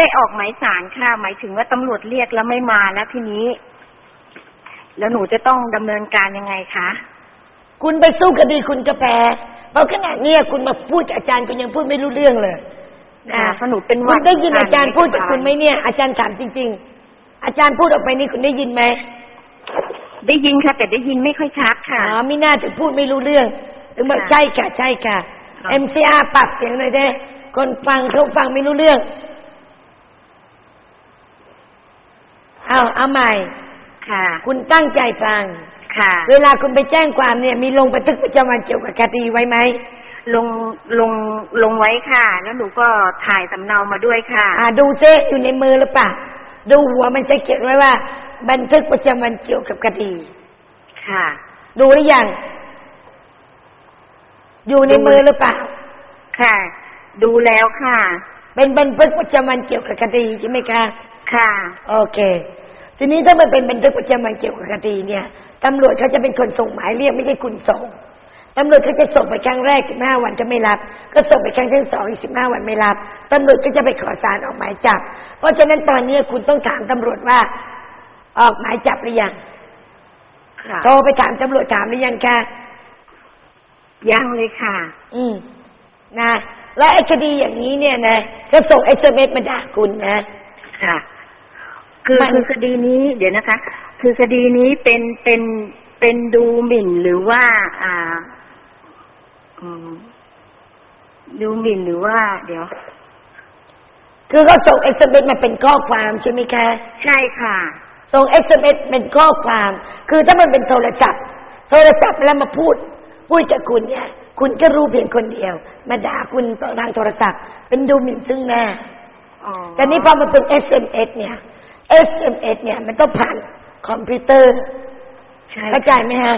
ได้ออกหมายสารค่ะ หมายถึงว่าตำรวจเรียกแล้วไม่มาแล้วทีนี้ แล้วหนูจะต้องดำเนินการยังไงคะคุณไปสู้คดีคุณจะแพ้เพราะขณะเนี้ยคุณมาพูดกับอาจารย์คุณยังพูดไม่รู้เรื่องเลยค่ะเพราะหนูเป็นหคุวัณดได้ยินอาจารย์อ่นพูดกับเอกสคุณไหมเนี่ยอาจารย์ถามจริง ๆ อาจารย์พูดออกไปนี่คุณได้ยินไหมได้ยินค่ะ แต่ได้ยินไม่ค่อยชัดค่ะ อ๋อไม่น่าจะพูดไม่รู้เรื่องถึงบอกค่ะใช่ค่ะใช่ค่ะค่ะ MCR ปรับเสียงหน่อยได้คนฟังเขาฟังไม่รู้เรื่อง เอาเอาใหม่ ค่ะ คุณตั้งใจฟัง ค่ะ เวลาคุณไปแจ้งความเนี่ย มีลงบันทึกประจำวันเกี่ยวกับคดีไว้ไหมลงลงลงไว้ค่ะ แล้วหนูก็ถ่ายสำเนามาด้วยค่ะ อ่าดูเจ๊อยู่ในมือหรือเปล่าดูหัวมันจะเขียนไว้ว่า บันทึกประจำวันเกี่ยวกับคดี ค่ะ ดูหรือยัง อยู่ในมือหรือเปล่า ค่ะ ดูแล้วค่ะ เป็นบันทึกประจำวันเกี่ยวกับคดีใช่ไหมคะ ค่ะ โอเค ทีนี้ถ้ามันเป็นบันทึกประจำวันเกี่ยวกับคดีเนี่ยตำรวจเขาจะเป็นคนส่งหมายเรียกไม่ใช่คุณส่งตำรวจเขาจะส่งไปครั้งแรกสิบห้าวันจะไม่รับ ก็ส่งไปครั้งที่สองอีกสิบห้าวันไม่รับตำรวจก็จะไปขอสารออกหมายจับ เพราะฉะนั้นตอนนี้คุณต้องถามตำรวจว่า ออกหมายจับหรือยังค่ะโทรไปถามตำรวจถามหรือยังคะยังเลยค่ะ อืมนะ และไอ้คดีอย่างนี้เนี่ยนะก็ส่งเอสเอ็มเอสมาด่าคุณนะค่ะ คือมันคือคดีนี้ เดี๋ยวนะคะ คือคดีนี้เป็นเป็นเป็นดูหมิ่นหรือว่า อ่าอืมดูหมิ่นหรือว่า เดี๋ยว คือเขาส่งเอสเอ็มเอสมาเป็นข้อความใช่ไหมคะใช่ค่ะส่งเอสเอ็มเอสเป็นข้อความ คือถ้ามันเป็นโทรศัพท์ โทรศัพท์แล้วมาพูดพูดกับคุณเนี่ย คุณก็รู้เพียงคนเดียว มาด่าคุณต่อทางโทรศัพท์ เป็นดูหมิ่นซึ่งหน้าอ๋อแต่นี่พอมันเป็น SMS เนี่ย SMS เนี่ยมันต้องผ่านคอมพิวเตอร์ใช่เข้าใจไหมฮะ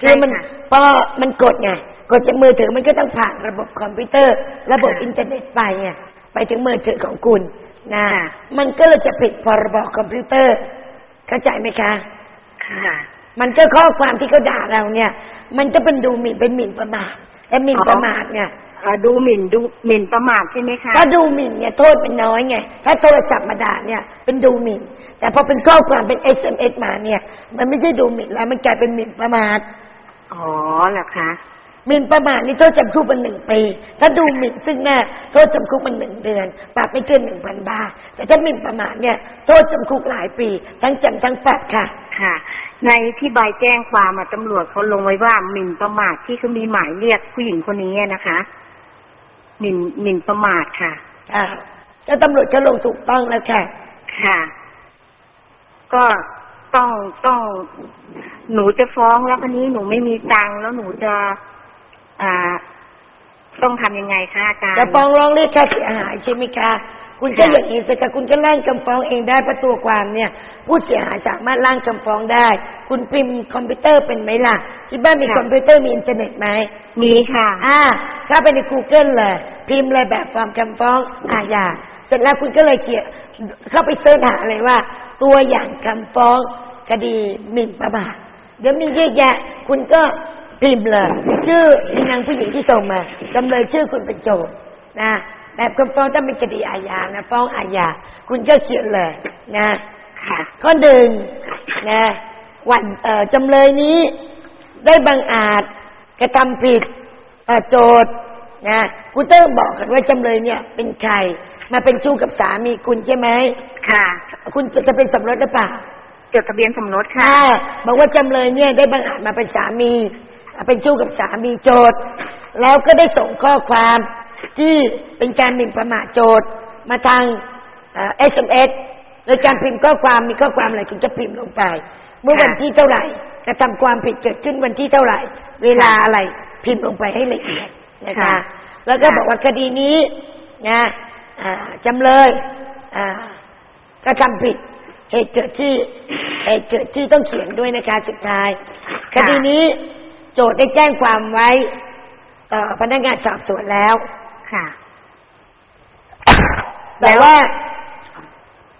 ใช่คือมันค่ะพอมันกดไงกดจากมือถือมันก็ต้องผ่านระบบคอมพิวเตอร์ ระบบค่ะอินเทอร์เน็ตไปไงไปถึงมือถือของคุณนะค่ะมันก็เลยจะผิดพรบคอมพิวเตอร์ เข้าใจไหมคะ ค่ะ มันก็ข้อความที่เขาด่าเราเนี่ย มันก็เป็นดูหมิ่นเป็นหมิ่นประมาทแต่หมิ่นอ๋อประมาทเนี่ยอ่า ดูหมิ่นดูหมิ่นประมาทใช่ไหมคะถ้าดูหมิ่นเนี่ยโทษเป็นน้อยไง ถ้าโทรศัพท์มาด่าเนี่ยเป็นดูหมิ่น แต่พอเป็นข้อความเป็น SMS มาเนี่ย มันไม่ใช่ดูหมิ่นแล้วมันกลายเป็นหมิ่นประมาท อ๋อเหรอคะหมิ่นประมาทนี่โทษจำคุกมันหนึ่งปี ถ้าดูหมิ่นซึ่งหน้าโทษจำคุกมันหนึ่งเดือน ปรับไม่เกินหนึ่งพันบาท แต่ถ้าหมิ่นประมาทเนี่ยโทษจำคุกหลายปี ทั้งจำทั้งปรับค่ะ ค่ะ ในที่ใบแจ้งความอะตำรวจเขาลงไว้ว่าหมิ่นประมาทที่เขามีหมายเรียกผู้หญิงคนนี้นะคะ หมิ่นหมิ่นประมาทค่ะอ่าแล้วตำรวจก็ลงถูกต้องแล้วค่ะ ค่ะ ก็ต้องต้อง หนูจะฟ้องแล้วคนนี้หนูไม่มีตังค์แล้วหนูจะอ่าต้องทำยังไงคะอาจารย์ จะฟ้องร้องเรียกค่าเสียหายใช่ไหมคะ คุณก็ค่ะอย่างนี้สิคะคุณก็ร่างคำฟ้องเองได้เพราะตัวความเนี่ย ผู้เสียหายสามารถร่างคำฟ้องได้ คุณพิมพ์คอมพิวเตอร์เป็นไหมล่ะ ที่บ้านมีคอมพิวเตอร์มีอินเทอร์เน็ตไหมมีค่ะ อ่าเข้าไปใน Google เลย พิมพ์เลยแบบฟอร์มคำฟ้องอาญาเสร็จแล้วคุณก็เลยเขียนเข้าไปเสิร์ชหาเลยว่า ตัวอย่างคำฟ้องคดีหมิ่นประมาทเดี๋ยวมีเยอะแยะ คุณก็พิมพ์เลย ชื่อมีนางผู้หญิงที่ส่งมาจำเลยชื่อคุณเป็นโจทย์นะ แบบคำฟ้องถ้าเป็นคดีอาญานะฟ้องอาญาคุณก็เขียนเลยนะ ค่ะข้อหนึ่งนะวันเอ่อจำเลยนี้ ได้บังอาจกระทำผิดเอ่อโจทย์นะคุณต้องบอกกันว่าจำเลยเนี่ย เป็นใครมาเป็นชู้กับสามีคุณใช่ไหมค่ะ คุณจะจะเป็นสมรสหรือเปล่าจดทะเบียนสมรสค่ะอ่าบอกว่าจำเลยเนี่ยได้บังอาจมาเป็นสามีอ่าเป็นชู้กับสามีโจทย์ แล้วก็ได้ส่งข้อความ ที่เป็นการหมิ่นประมาทโจทย์มาทางเอสเอ็มเอสโดยการพิมพ์ข้อความมีข้อความอะไรคุณจะพิมพ์ลงไป เมื่อวันที่เท่าไหร่กระทำความผิดเกิดขึ้นวันที่เท่าไหร่ เวลาอะไรพิมพ์ลงไปให้ละเอียดนะคะค่ะแล้วก็ค่ะบอกว่าคดีนี้นะอ่าจำเลยอ่ากระทำผิดเหตุเกิดที่เหตุเกิดที่ต้องเขียนด้วยนะคะสุดท้าย คดีนี้โจทย์ได้แจ้งความไว้ต่อพนักงานสอบสวนแล้ว ค่ะ แต่ว่า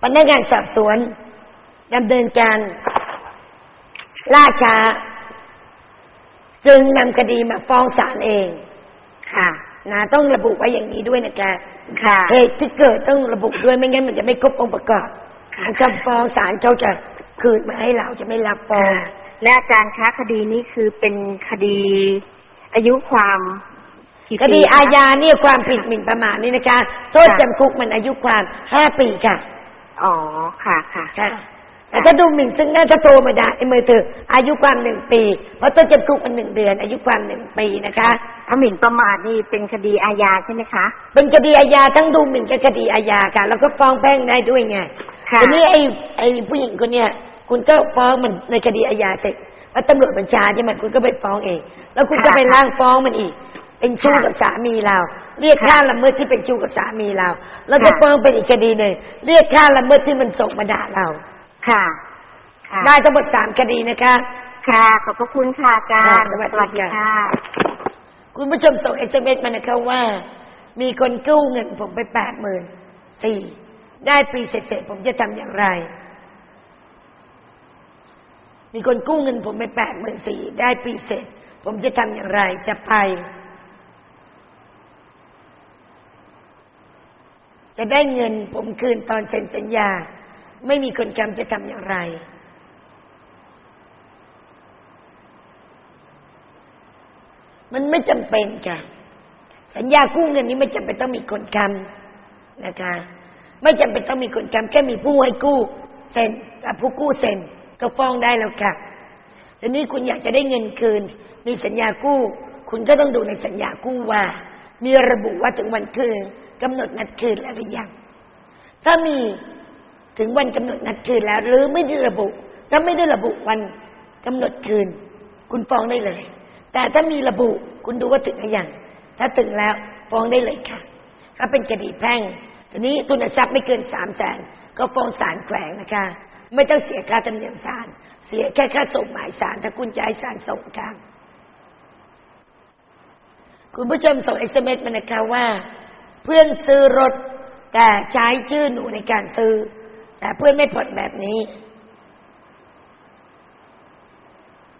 พนักงานสอบสวนดำเนินการล่าช้า จึงนำคดีมาฟ้องศาลเอง ค่ะนะต้องระบุไว้อย่างนี้ด้วยนะคะค่ะเหตุที่เกิดต้องระบุด้วยไม่งั้นมันจะไม่ครบองค์ประกอบการคำฟ้องศาลเขาจะคืนมาให้เราจะไม่รับฟ้องค่ะและอาจารย์คะคดีนี้คือเป็นคดีอายุความกี่ คดีปีะอาญาเนี่ยความผิดหมิ่นประมาทนี่นะคะ โทษจำคุกมันอายุความห้าปีค่ะ อ๋อ ค่ะค่ะค่ะแต่ถ้าดูหมิ่นซึ่งหน้าจะโทรมาได้ไอ้มือถืออายุความหนึ่งปี เพราะโทษจำคุกมันหนึ่งเดือน อายุความหนึ่งปีนะคะถ้าหมิ่นประมาทนี่เป็นคดีอาญาใช่ไหมคะ เป็นคดีอาญาทั้งดูหมิ่นกับคดีอาญาค่ะ แล้วก็ฟ้องแพ่งได้ด้วยไงค่ะทีนี้ไอ้ไอ้ผู้หญิงคนเนี้ยคุณก็ฟ้องมันในคดีอาญาเสร็จแล้วตำรวจบัญชาใช่ไหมคุณก็ไปฟ้องเอง แล้วคุณก็ไปล่างฟ้องมันอีก เป็นชู้กับสามีเรา เรียกค่าละเมิดที่เป็นชู้กับสามีเรา แล้วก็ฟ้องเป็นอีกคดีหนึ่งเรียกค่าละเมิดที่มันส่งมาด่าเรา ค่ะค่ะได้ทั้งหมดสามคดีนะคะ ค่ะ ขอบพระคุณค่ะอาจารย์ค่ะสวัสดีค่ะค่ะ คุณผู้ชมส่งเอสเอ็มเอสมานะคะว่า มีคนกู้เงินผมไปแปดหมื่นสี่ได้ปีเสร็จๆผมจะทำอย่างไร มีคนกู้เงินผมไปแปดหมื่นสี่ได้ปีเสร็จ ผมจะทำอย่างไรจะไป จะได้เงินผมคืนตอนเซ็นสัญญา ไม่มีคนจำจะทำอย่างไร มันไม่จำเป็นค่ะ สัญญากู้เงินนี้ไม่จำเป็นต้องมีคนคำนะคะ ไม่จำเป็นต้องมีคนคำแค่มีผู้ให้กู้เซ็นผู้กู้เซ็นก็ฟ้องได้แล้วค่ะทีนี้คุณอยากจะได้เงินคืน มีสัญญากู้ คุณก็ต้องดูในสัญญากู้ว่า มีระบุว่าถึงวันคืน กำหนดนัดคืนแล้วหรือยัง ถ้ามีถึงวันกำหนดนัดคืนแล้ว หรือไม่ได้ระบุ ถ้าไม่ได้ระบุวันกำหนดคืน คุณฟ้องได้เลย แต่ถ้ามีระบุคุณดูว่าถึงหรือยังถ้าถึงแล้วฟ้องได้เลยค่ะ ถ้าเป็นคดีแพ่งทีนี้ทุนทรัพย์ไม่เกินสามแสนก็ฟ้องศาลแขวงนะคะ ไม่ต้องเสียค่าธรรมเนียมศาลเสียแค่ค่าส่งหมายศาลถ้าคุณจะให้ศาลส่งค่ะคุณผู้ชมส่งเอสเอ็มสมานะคะว่า พื่อนซื้อรถ แต่ใช้ชื่อหนูในการซื้อ แต่เพื่อนไม่ผ่อนแบบนี้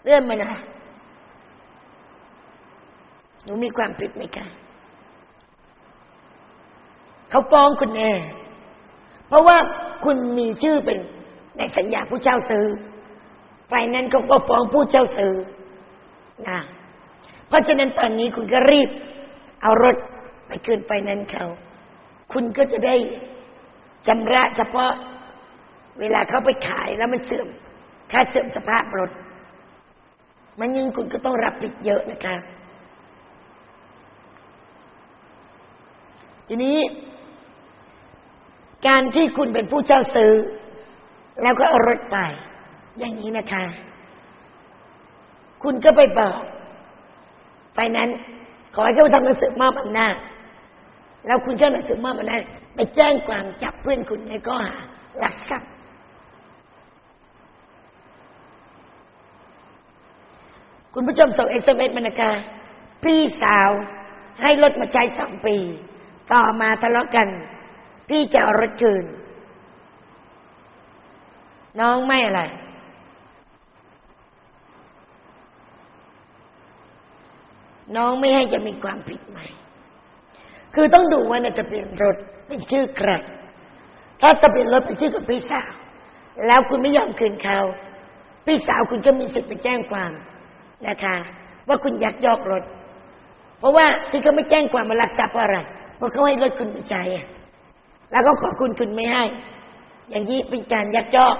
เรื่องมันนะหนูมีความผิดไหมคะเขาฟ้องคุณแน่เพราะว่าคุณมีชื่อเป็นในสัญญาผู้เช่าซื้อไฟนั้นเขาก็ฟ้องผู้เช่าซื้อนะเพราะฉะนั้นตอนนี้คุณก็รีบ เอารถ คืนไฟนั้นเขา คุณก็จะได้ชำระเฉพาะเวลาเขาไปขายแล้วมันเสื่อม ค่าเสื่อมสภาพรถ มันยิ่งคุณก็ต้องรับผิดเยอะนะคะ ทีนี้ การที่คุณเป็นผู้เช่าซื้อ แล้วก็เอารถไป อย่างนี้นะคะ คุณก็ไปบอกไปนั้น ขอให้เขาทำหนังสือมอบอำนาจ แล้วคุณก็หนังสือมอบอำนาจไปแจ้งความจับเพื่อนคุณในข้อหารักทรัพย์คุณผู้ชมส่งเอสเอ็มเอสมานะคะพี่สาวให้รถมาใช้สองปี ต่อมาทะเลาะกัน พี่จะเอารถคืน น้องไม่อะไร น้องไม่ให้จะมีความผิดไหม คือต้องดูว่าในทะเบียนรถเป็นชื่อใคร ถ้าทะเบียนรถเป็นชื่อของพี่สาว แล้วคุณไม่ยอมคืนเขา พี่สาวคุณก็มีสิทธิ์ไปแจ้งความนะคะ ว่าคุณยักยอกรถ เพราะว่าที่เขาไม่แจ้งความมาลักทรัพย์อะไรเพราะเขาให้รถคุณไปใช้แล้วก็ขอคุณคุณไม่ให้ อย่างนี้เป็นการยักยอก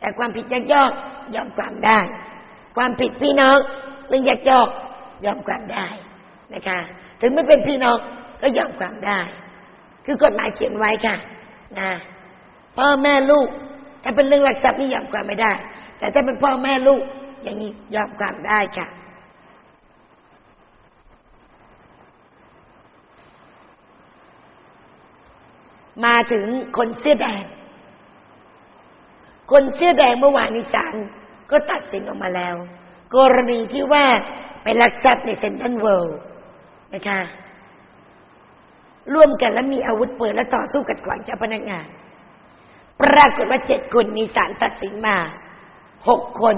แต่ความผิดยักยอกยอมความได้ ความผิดพี่น้องเรื่องยักยอกยอมความได้ นะคะ ถึงไม่เป็นพี่น้องก็ยอมความได้ คือกฎหมายเขียนไว้ค่ะนะพ่อแม่ลูก ถ้าเป็นเรื่องลักทรัพย์นี่ยอมความไม่ได้ แต่ถ้าเป็นพ่อแม่ลูก อย่างนี้ยอมความได้ค่ะมาถึงคนเสื้อแดง คนเสื้อแดงเมื่อวานนี้ศาลก็ตัดสินออกมาแล้ว กรณีที่ว่าไปลักทรัพย์ในเซ็นทรัลเวิลด์ นะคะ ร่วมกันและมีอาวุธปืนและต่อสู้กัดขวางเจ้าพนักงาน ปรากฏว่าเจ็ดคนมีศาลตัดสินมาหกคน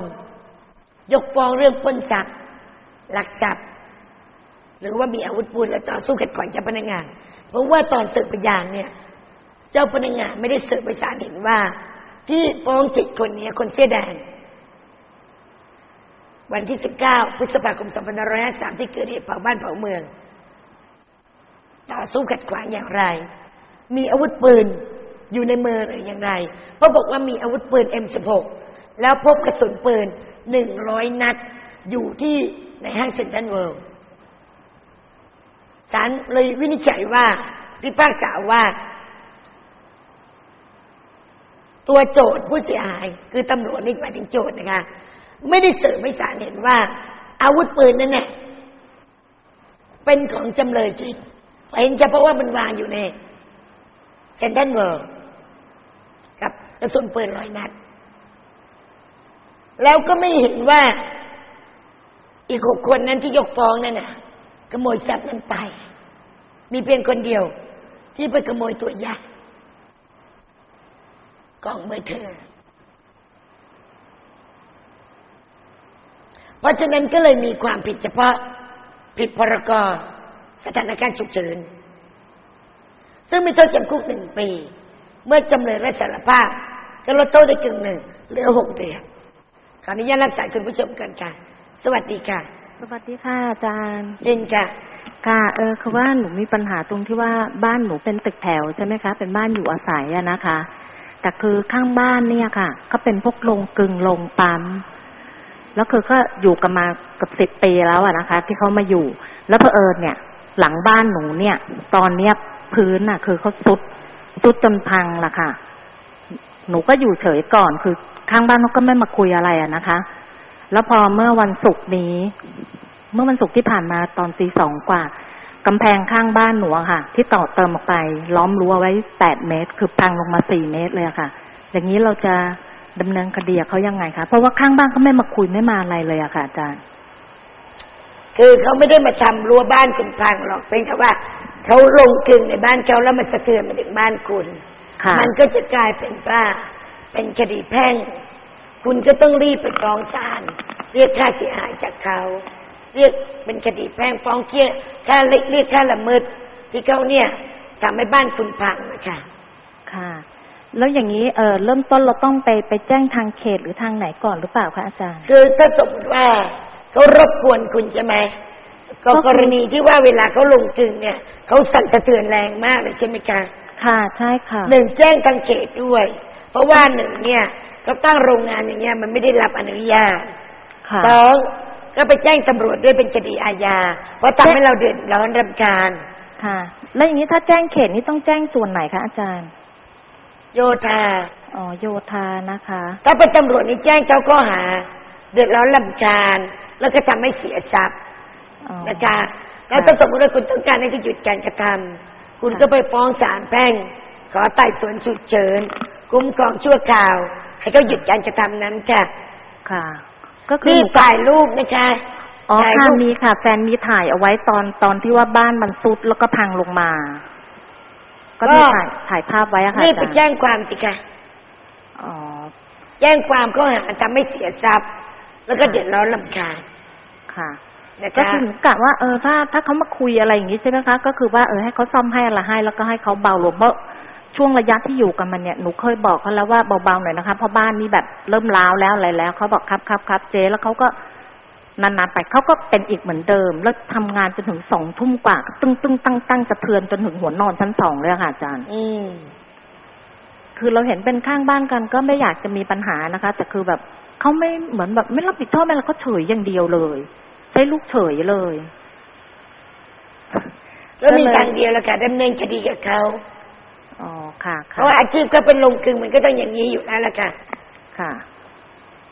ยกฟ้องเรื่องปล้นทรัพย์ลักทรัพย์ หรือว่ามีอาวุธปืนและต่อสู้ขัดขวางเจ้าพนักงาน เพราะว่าตอนสืบพยานเนี่ย เจ้าพนักงานไม่ได้สืบไปศาลเห็นว่า ที่ฟ้องเจ็ดคนเนี้คนเสื้อแดงวันที่สิบเก้าพฤษภาคมสองพันห้าร้อยสามที่เกิดเหตุเผาบ้านเผาเมือง ต่อสู้ขัดขวางอย่างไร มีอาวุธปืนอยู่ในมือหรืออย่างไรเพราะบอกว่ามีอาวุธปืน M16 แล้วพบกระสุนปืนหนึ่งร้อยนัด อยู่ที่ในห้างเซ็นทรัลเวิลด์ศาลเลยวินิจฉัยว่าพิพากษาว่า ตัวโจทย์ผู้เสียหาย คือตำรวจนี่หมายถึงโจทย์นะคะ ไม่ได้สืบให้ศาลเห็นว่า อาวุธปืนนั่นแหละเป็นของจำเลยจริง เห็นเฉพาะว่ามันวางอยู่ในเซนทรัลเวิลด์กับกระสุนปืนร้อยนัด แล้วก็ไม่เห็นว่าอีกหกคนนั้นที่ยกฟ้องนั่นน่ะขโมยทรัพย์นั้นไป มีเพียงคนเดียว ที่ไปขโมยตัวยากล่องมือถือเพราะฉะนั้นก็เลยมีความผิดเฉพาะผิดพรกร สถานการณ์ฉุกเฉิน ซึ่งมีโทษจำคุกหนึ่งปี เมื่อจำเลยรับสารภาพก็ลดโทษได้กึ่งหนึ่งเหลือหกเดือนขออนุญาตรักษาคุณผู้ชมกันค่ะ สวัสดีค่ะ สวัสดีค่ะอาจารย์จินค่ะ ค่ะ เออคือว่าหนูมีปัญหาตรงที่ว่าบ้านหนูเป็นตึกแถวใช่ไหมคะ เป็นบ้านอยู่อาศัยอะนะคะ แต่คือข้างบ้านเนี่ยค่ะ ก็เป็นพวกโรงกึ่งโรงปั๊มแล้วคือก็อยู่กันมาเกับสิบปีแล้วอะนะคะ ที่เขามาอยู่ แล้วเผอิญเนี่ย หลังบ้านหนูเนี่ย ตอนเนี้ยพื้นอะคือเขาซุดซุดจนพังละค่ะ หนูก็อยู่เฉยก่อน คือข้างบ้านเขาก็ไม่มาคุยอะไรอะนะคะ แล้วพอเมื่อวันศุกร์นี้ เมื่อวันศุกร์ที่ผ่านมาตอนตีสองกว่ากำแพงข้างบ้านหนูค่ะ ที่ต่อเติมออกไป ล้อมรั้วไว้แปดเมตร คือพังลงมาสี่เมตรเลยค่ะ อย่างนี้เราจะดำเนินคดีเขายังไงคะเพราะว่าข้างบ้านเขาไม่มาคุยไม่มาอะไรเลยอะค่ะอาจารย์ คือเขาไม่ได้มาทำรั้วบ้านคุณพังหรอกเป็นแค่ว่าเขาลงกลึงในบ้านเขาแล้วมันสะเทือนมาถึงบ้านคุณค่ะมันก็จะกลายเป็นว่าเป็นคดีแพ่ง คุณก็ต้องรีบไปฟ้องศาลเรียกค่าเสียหายจากเขาเรียกเป็นคดีแพ่งฟ้องเชี่ยค่าเรียกเรียกค่าละเมิดที่เขาเนี่ยทำให้บ้านคุณพังนะคะค่ะ แล้วอย่างนี้เออเริ่มต้นเราต้องไปไปแจ้งทางเขตหรือทางไหนก่อนหรือเปล่าคะอาจารย์ คือถ้าสมมติว่า เขารบกวนคุณใช่ไหมก็ก็คือกรณีที่ว่าเวลาเขาลงกลึงเนี่ยเขาสั่นสะเทือนแรงมากเลยใช่ไหมคะค่ะใช่ค่ะหนึ่งแจ้งทางเขตด้วย เพราะว่าหนึ่งเนี่ยเขาตั้งโรงงานอย่างเงี้ยมันไม่ได้รับอนุญาตค่ะสองก็ไปแจ้งตำรวจด้วยเป็นคดีอาญาเพราะทำให้เราเดือดร้อนรำคาญค่ะ แล้วอย่างนี้ถ้าแจ้งเขตนี่ต้องแจ้งส่วนไหนคะอาจารย์ โยธาอ๋อโยธานะคะ ถ้าเป็นตำรวจนี่แจ้งเจ้าข้อหา เดือดร้อนรำคาญ แล้วก็ทำให้เสียทรัพย์อ๋อนะคะแล้วถ้าสมมติว่าคุณต้องการให้เขาหยุดการกระทำคุณค่ะก็ไปฟ้องศาลแพ่ง ขอไต่สวนฉุกเฉินคุ้มครองชั่วคราว ให้เขาหยุดการกระทำนั้นค่ะ ค่ะ ก็คือนี่หนูก็ถ่ายรูปนะคะอ๋อถ่ายค่ะรูปมีค่ะ แฟนมีถ่ายเอาไว้ตอนตอนที่ว่าบ้านมันซุดแล้วก็พังลงมา ก็มีถ่ายถ่ายภาพไว้อะค่ะนี่อาไปจารย์แจ้งความสิคะอ๋อแจ้งความข้อหาทำให้เสียทรัพย์ แล้วก็เดือดร้อนลำคาญค่ะนะก็คะคือหนูกะว่าเออถ้าถ้าเขามาคุยอะไรอย่างนี้ใช่ไหมคะ ก็คือว่าเออให้เขาซ่อมให้อะไรให้ แล้วก็ให้เขาเบาลงเพราะช่วงระยะที่อยู่กันมันเนี่ยหนูเคยบอกเขาแล้วว่าเบาๆหน่อยนะคะเพราะบ้านนี้แบบเริ่มร้าวแล้วอะไรแล้วเขาบอกครับครับครับเจ๊แล้วเขาก็นานๆไปเขาก็เป็นอีกเหมือนเดิม แล้วทำงานจนถึงสองทุ่มกว่า ตึ้งตึ้งตั้งตั้งสะเทือนจนถึงหัวนอนชั้นสองเลยอะค่ะอาจารย์ อืมคือเราเห็นเป็นข้างบ้านกันก็ไม่อยากจะมีปัญหานะคะแต่คือแบบ เขาไม่เหมือนแบบไม่รับผิดชอบอะไรเขาเฉยอย่างเดียวเลย ใช้ลูกเฉยเลยก็มีทางเดียวแล้วค่ะดำเนินคดีกับเขาอ๋อค่ะเพค่ะราะว่าอาชีพก็เป็นลงกลึงมันก็ต้องอย่างนี้อยู่แล้วล่ะค่ะ ค่ะ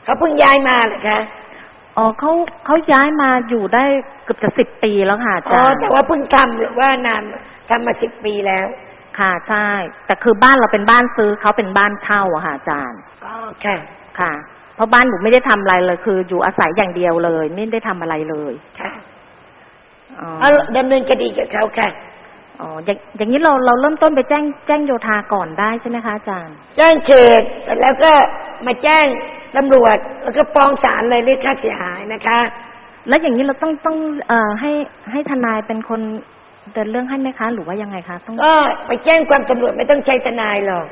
เขาเพิ่งย้ายมาเหรอคะอ๋อเขาเขาย้ายมาอยู่ได้เกือบจะสิบปีแล้วค่ะอาอ๋อจารย์แต่ว่าเพิ่งทำหรือว่านานทำมาสิบปีแล้ว ค่ะใช่แต่คือบ้านเราเป็นบ้านซื้อเขาเป็นบ้านเช่าอะค่ะอาจารย์อ๋อค่ะ ค่ะ เพราะบ้านหนูไม่ได้ทำอะไรเลย คือ อยู่อาศัยอย่างเดียวเลย ไม่ได้ทำอะไรเลยค่ะอ๋อเอาดำเนินคดีกับเขาค่ะอ๋ออย่างอย่างนี้เราเราเริ่มต้นไปแจ้งแจ้งโยธาก่อนได้ใช่ไหมคะอาจารย์ แจ้งเขตเสร็จแล้วก็มาแจ้งตำรวจแล้วก็ฟ้องศาลเลยเรียกค่าเสียหายนะคะ แล้วอย่างนี้เราต้องต้องเอ่อให้ให้ทนายเป็นคนเดินเรื่องให้ไหมคะ หรือว่ายังไงคะต้องก็ไปแจ้งความตำรวจไม่ต้องใช้ทนายหรอก